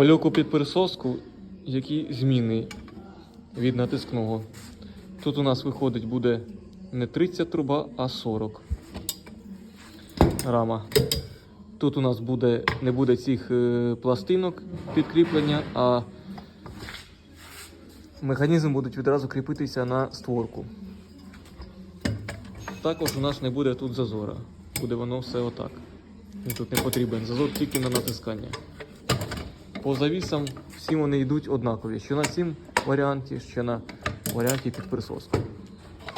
По люку під присоску, які зміни від натискного. Тут у нас виходить буде не 30 труба, а 40 рама. Тут у нас буде, не буде цих е, пластинок підкріплення, а механізм буде відразу кріпитися на створку. Також у нас не буде тут зазора. Буде воно все отак. Тут не потрібен. Зазор тільки на натискання. По завісам всі вони йдуть однакові. Що на цім варіанті, що на варіанті під присоску.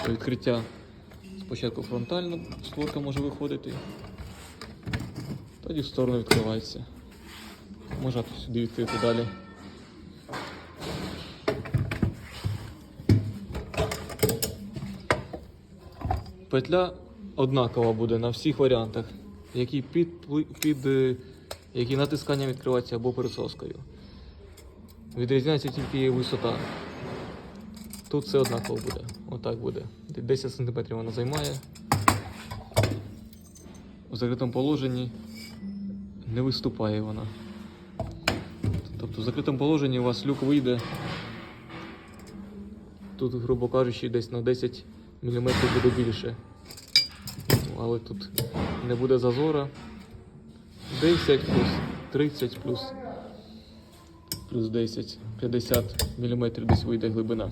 До відкриття спочатку фронтально створка може виходити. Тоді в сторону відкривається. Можна сюди відкрити далі. Петля однакова буде на всіх варіантах, які під, під е, які натисканням відкриваються або присоскою. Відрізняється тільки її висота. Тут все однаково буде. Отак буде. 10 см вона займає. У закритому положенні не виступає вона. Тобто в закритому положенні у вас люк вийде. Тут, грубо кажучи, десь на 10 мм буде більше. Але тут не буде зазора. 10 плюс 30 плюс, плюс 10, 50 мм десь вийде глибина.